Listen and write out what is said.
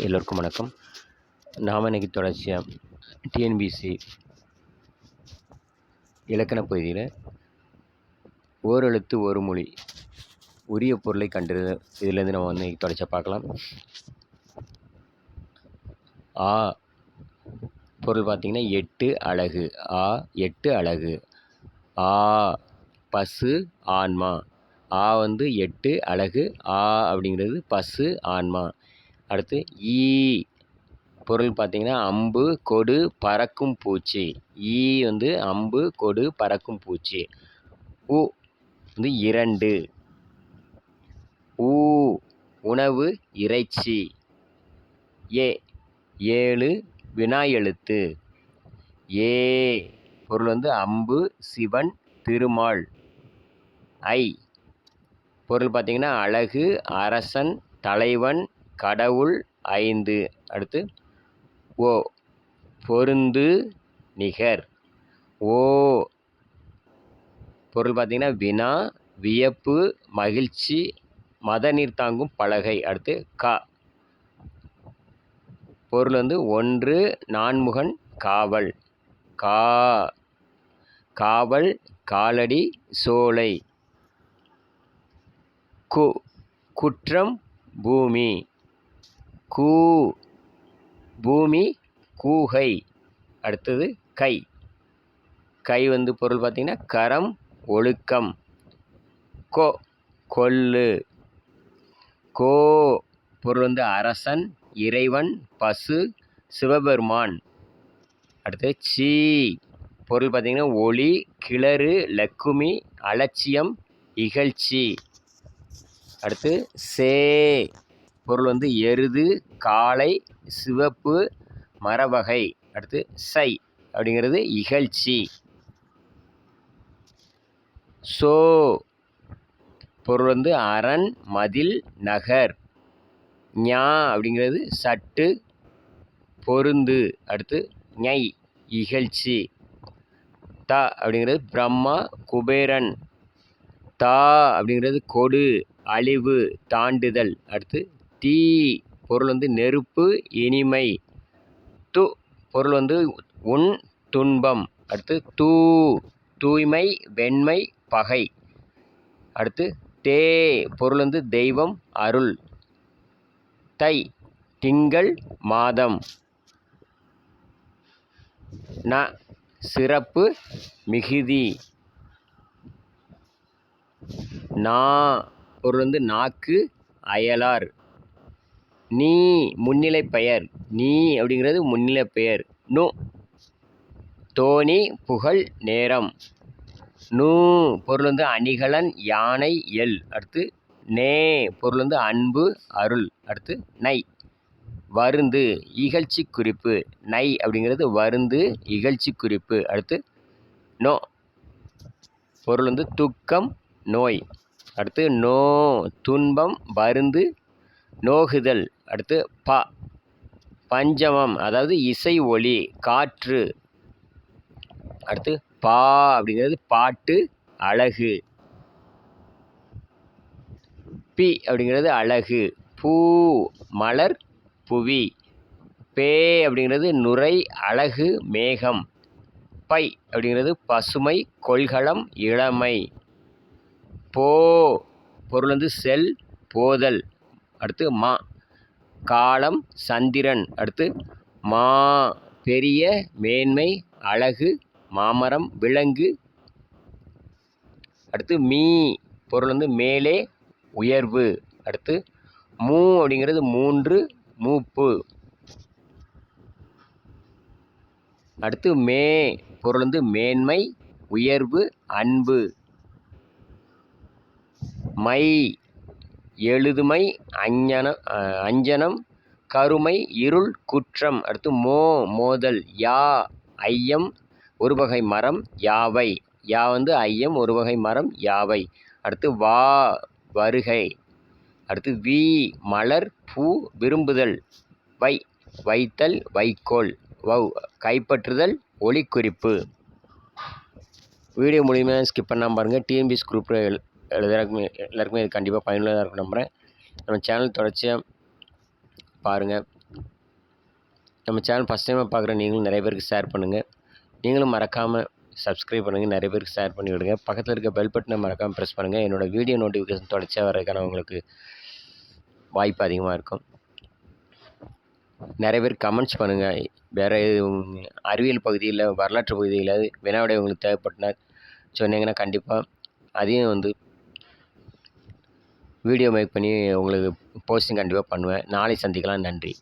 எல்லோருக்கும் வணக்கம். நாம் இன்னைக்கு தொடர்ச்சியாக டிஎன்பிசி இலக்கண பகுதியில் ஓரெழுத்து ஒரு மொழி உரிய பொருளை கண்டது இதுலேருந்து நம்ம வந்து இன்னைக்கு தொடர்ச்சியாக பார்க்கலாம். ஆ பொருள் பார்த்திங்கன்னா எட்டு அழகு. ஆ எட்டு அழகு. ஆ பசு ஆன்மா. ஆ வந்து எட்டு அழகு. ஆ அப்படிங்கிறது பசு ஆன்மா. அடுத்து ஈ. பொருள் பார்த்தீங்கன்னா அம்பு கொடு பறக்கும் பூச்சி. ஈ வந்து அம்பு கொடு பறக்கும் பூச்சி. உ வந்து இரண்டு. ஊ உணவு இறைச்சி. ஏ ஏழு வினா எழுத்து ஏ பொருள் வந்து அம்பு சிவன் திருமால். ஐ பொருள் பார்த்தீங்கன்னா அழகு அரசன் தலைவன் கடவுள் ஐந்து. அடுத்து ஓ பொருந்து நிகர். ஓ பொருள் பார்த்தீங்கன்னா வினா வியப்பு மகிழ்ச்சி மத நீர் தாங்கும் பலகை. அடுத்து க. பொருள் வந்து ஒன்று நான்முகன் காவல். கா. காவல் காலடி சோலை. கு குற்றம் பூமி. கூ பூமி கூகை. அடுத்தது கை. கை வந்து பொருள் பார்த்திங்கன்னா கரம் ஒழுக்கம். கோ கொல்லு கோ பொருள் வந்து அரசன் இறைவன் பசு சிவபெருமான். அடுத்தது சீ பொருள் பார்த்திங்கன்னா ஒளி கிளறு லக்குமி அலட்சியம் இகழ்ச்சி. அடுத்து சே. பொருள் வந்து எருது காளை சிவப்பு மரவகை. அடுத்து சை அப்படிங்கிறது இகழ்ச்சி. சோ பொருள் வந்து அரண் மதில் நகர். ஞா அப்படிங்கிறது சட்டு பொருந்து. அடுத்து ஞை இகழ்ச்சி. த அப்படிங்கிறது பிரம்மா குபேரன். தா அப்படிங்கிறது கொடு அழிவு தாண்டுதல். அடுத்து தீ பொருள் வந்து நெருப்பு இனிமை. து பொருள் வந்து உன் துன்பம். அடுத்து தூ தூய்மை வெண்மை பகை. அடுத்து தே பொருள் வந்து தெய்வம் அருள். தை திங்கள் மாதம். ந சிறப்பு மிகுதி. நா பொருள் வந்து நாக்கு அயலார். நீ முன்னிலை பெயர். நீ அப்படிங்கிறது முன்னிலை பெயர். நு. தோணி புகழ் நேரம். நூ. பொருள் வந்து அணிகலன் யானை எல் அடுத்து நே. பொருள் வந்து அன்பு அருள். அடுத்து நை. வருந்து இகழ்ச்சி குறிப்பு. நை அப்படிங்கிறது வருந்து இகழ்ச்சி குறிப்பு. அடுத்து நோ. பொருள் வந்து துக்கம் நோய். அடுத்து நோ. துன்பம் வருந்து நோகுதல். அடுத்து ப பஞ்சமம் அதாவது இசை ஒளி காற்று. அடுத்து பா அப்படிங்கிறது பாட்டு அழகு. பி அப்படிங்கிறது அழகு. பூ மலர் புவி. பே அப்படிங்கிறது நுரை அழகு மேகம். பை அப்படிங்கிறது பசுமை கொள்கலம் இளமை. போ பொருள் வந்து செல் போதல். அடுத்து மா காலம் சந்திரன். அடுத்து மா பெரிய மேன்மை அழகு மாமரம் விலங்கு. அடுத்து மீ பொருள் வந்து மேலே உயர்வு. அடுத்து மூ அப்படிங்கிறது மூன்று மூப்பு. அடுத்து மே பொருள் வந்து மேன்மை உயர்வு அன்பு. மை எழுதுமை அஞ்ஞனம் அஞ்சனம் கருமை இருள் குற்றம். அடுத்து மோ மோதல். யா ஐயம் ஒரு வகை மரம் யாவை. யா வந்து ஐயம் ஒரு வகை மரம் யாவை. அடுத்து வா வருகை. அடுத்து வி மலர் பூ விரும்புதல். வை வைத்தல் வைக்கோல். வவ் கைப்பற்றுதல் ஒளிக்குறிப்பு வீடியோ மூலியமாக ஸ்கிப் பண்ணாமல் பாருங்கள் டிஎன்பிஎஸ் குரூப்பில் எல்லாருக்குமே எல்லாருக்குமே இது கண்டிப்பாக பயனுள்ளதாக இருக்கும் நம்புகிறேன் நம்ம சேனல் தொடர்ச்சியாக பாருங்கள் நம்ம சேனல் ஃபஸ்ட் டைமாக பார்க்குற நீங்களும் நிறைய பேருக்கு ஷேர் பண்ணுங்கள் நீங்களும் மறக்காமல் சப்ஸ்கிரைப் பண்ணுங்கள் நிறைய பேருக்கு ஷேர் பண்ணி விடுங்க. பக்கத்தில் இருக்க பெல் பட்டனை மறக்காமல் ப்ரெஸ் பண்ணுங்கள் என்னோடய வீடியோ நோட்டிஃபிகேஷன் தொடர்ச்சியாக வர்றதுக்கான உங்களுக்கு வாய்ப்பு அதிகமாக இருக்கும். நிறைய பேர் கமெண்ட்ஸ் பண்ணுங்கள் வேறு அறிவியல் பகுதியில் வரலாற்று பகுதியில் வினாவிடை உங்களுக்கு தேவைப்பட்டுனா சொன்னீங்கன்னா கண்டிப்பாக அதையும் வந்து வீடியோ மேக் பண்ணி உங்களுக்கு போஸ்டிங் கண்டிப்பாக பண்ணுவேன். நாளை சந்திக்கலாம். நன்றி.